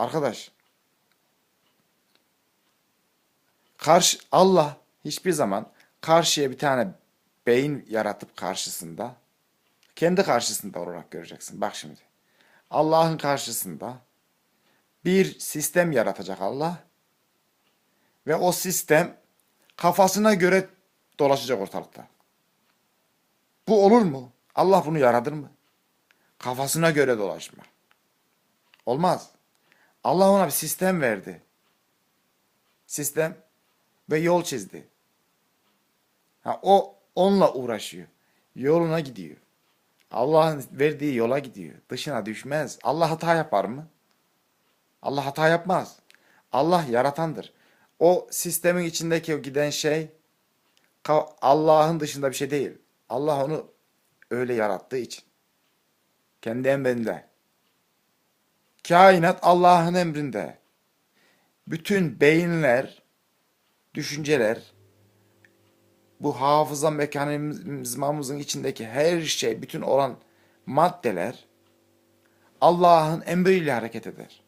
Arkadaş karşı Allah hiçbir zaman karşıya bir tane beyin yaratıp karşısında kendi karşısında olarak göreceksin. Bak şimdi. Allah'ın karşısında bir sistem yaratacak Allah ve o sistem kafasına göre dolaşacak ortalıkta. Bu olur mu? Allah bunu yaratır mı? Kafasına göre dolaşma. Olmaz. Allah ona bir sistem verdi. Sistem ve yol çizdi. Ha, o onunla uğraşıyor. Yoluna gidiyor. Allah'ın verdiği yola gidiyor. Dışına düşmez. Allah hata yapar mı? Allah hata yapmaz. Allah yaratandır. O sistemin içindeki o giden şey Allah'ın dışında bir şey değil. Allah onu öyle yarattığı için. Kendi emrinde. Kainat Allah'ın emrinde. Bütün beyinler, düşünceler, bu hafıza mekanizmamızın içindeki her şey, bütün olan maddeler Allah'ın emriyle hareket eder.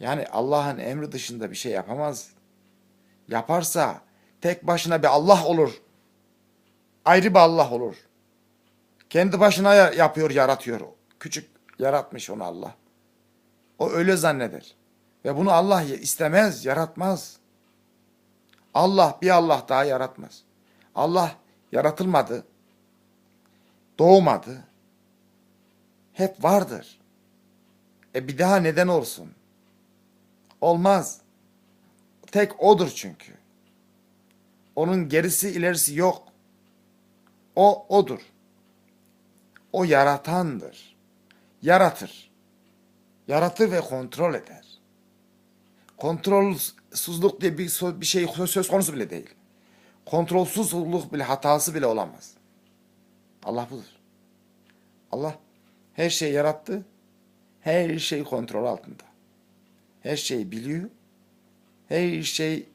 Yani Allah'ın emri dışında bir şey yapamaz. Yaparsa tek başına bir Allah olur. Ayrı bir Allah olur. Kendi başına ya- yapıyor, yaratıyor. Küçük yaratmış onu Allah. O öyle zanneder. Ve bunu Allah istemez, yaratmaz. Allah bir Allah daha yaratmaz. Allah yaratılmadı. Doğmadı. Hep vardır. E bir daha neden olsun? Olmaz. Tek odur çünkü. Onun gerisi ilerisi yok. O odur. O yaratandır. Yaratır. Yaratır ve kontrol eder. Kontrolsüzlük diye bir, bir şey söz konusu bile değil. Kontrolsüzlük bile hatası bile olamaz. Allah budur. Allah her şeyi yarattı. Her şey kontrol altında. Her şeyi biliyor. Her şey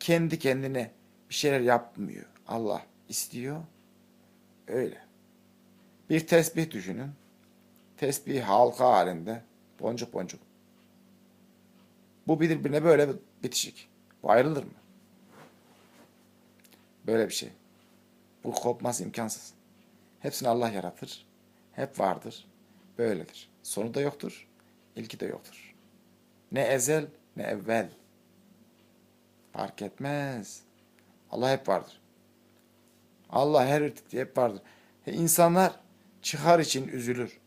kendi kendine bir şeyler yapmıyor. Allah istiyor. Öyle. Bir tesbih düşünün. Tesbih halka halinde. Boncuk boncuk. Bu birbirine böyle bitişik. Bu ayrılır mı? Böyle bir şey. Bu kopması imkansız. Hepsini Allah yaratır. Hep vardır. Böyledir. Sonu da yoktur. İlki de yoktur. Ne ezel ne evvel. Fark etmez. Allah hep vardır. Allah her ürtükte hep vardır. E insanlar çıkar için üzülür.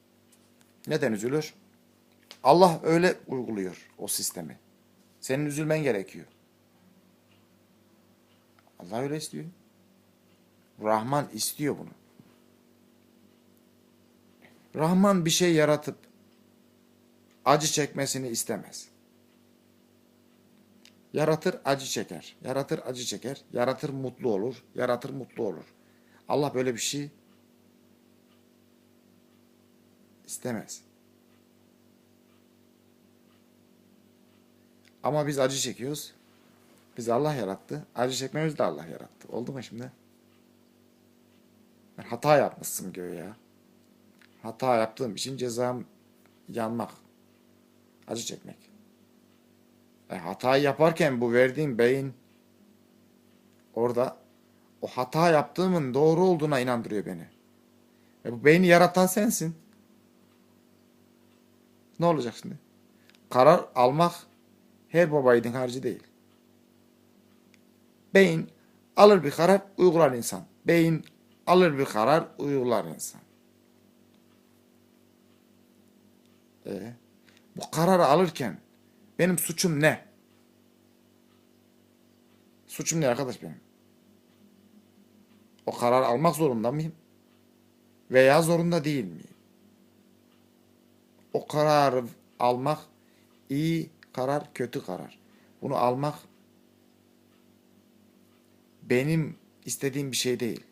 Neden üzülür? Allah öyle uyguluyor o sistemi. Senin üzülmen gerekiyor. Allah öyle istiyor. Rahman istiyor bunu. Rahman bir şey yaratıp acı çekmesini istemez. Yaratır acı çeker. Yaratır acı çeker. Yaratır mutlu olur. Yaratır mutlu olur. Allah böyle bir şey istemez. Ama biz acı çekiyoruz. Biz Allah yarattı. Acı çekmemiz de Allah yarattı. Oldu mu şimdi? Ben hata yapmışsın göğe Hata yaptığım için cezam yanmak. Acı çekmek. E, hatayı yaparken bu verdiğim beyin orada o hata yaptığımın doğru olduğuna inandırıyor beni. E, bu beyni yaratan sensin. Ne olacak şimdi? Karar almak her babayiğidin harcı değil. Beyin alır bir karar uygular insan. Beyin alır bir karar uygular insan. E, bu kararı alırken benim suçum ne? Suçum ne arkadaş benim? O karar almak zorunda mıyım? Veya zorunda değil miyim? O kararı almak iyi karar, kötü karar. Bunu almak benim istediğim bir şey değil.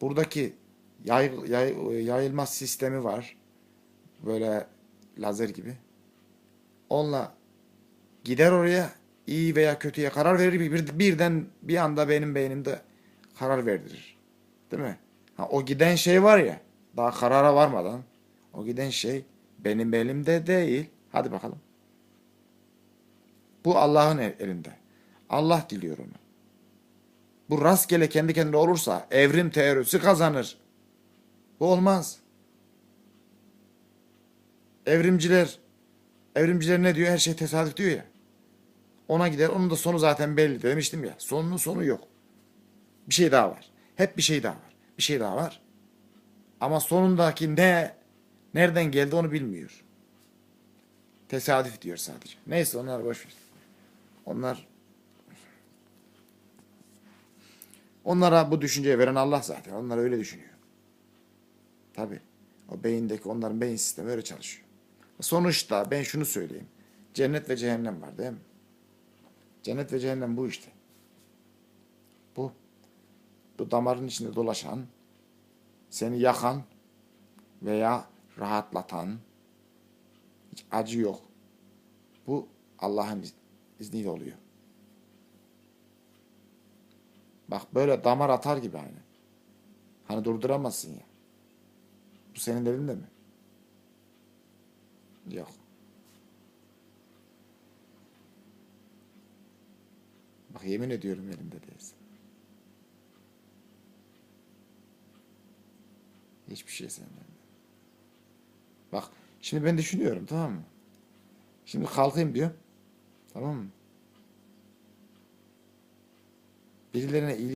Buradaki yay, yay, yayılma sistemi var. Böyle lazer gibi. Onunla gider oraya iyi veya kötüye karar verir. Bir, birden bir anda benim beynimde karar verdirir. Değil mi? Ha, o giden şey var ya daha karara varmadan o giden şey benim elimde değil. Hadi bakalım. Bu Allah'ın el- elinde. Allah diliyor onu. Bu rastgele kendi kendine olursa evrim teorisi kazanır. Bu olmaz. Evrimciler evrimciler ne diyor? Her şey tesadüf diyor ya. Ona gider. Onun da sonu zaten belli demiştim ya. Sonunun sonu yok. Bir şey daha var. Hep bir şey daha var. Bir şey daha var. Ama sonundaki ne nereden geldi onu bilmiyor. Tesadüf diyor sadece. Neyse onlar boş ver. Onlar onlara bu düşünceyi veren Allah zaten. Onlar öyle düşünüyor. Tabi. O beyindeki onların beyin sistemi öyle çalışıyor. Sonuçta ben şunu söyleyeyim. Cennet ve cehennem var değil mi? Cennet ve cehennem bu işte. Bu. Bu damarın içinde dolaşan, seni yakan veya rahatlatan, hiç acı yok. Bu Allah'ın iz- izniyle oluyor. Bak böyle damar atar gibi aynı. Hani durduramazsın ya. Bu senin elinde mi? Yok. Bak yemin ediyorum elimde değilsin. Hiçbir şey elinde. Bak şimdi ben düşünüyorum tamam mı? Şimdi kalkayım diyor. Tamam mı? Birilerine iyilik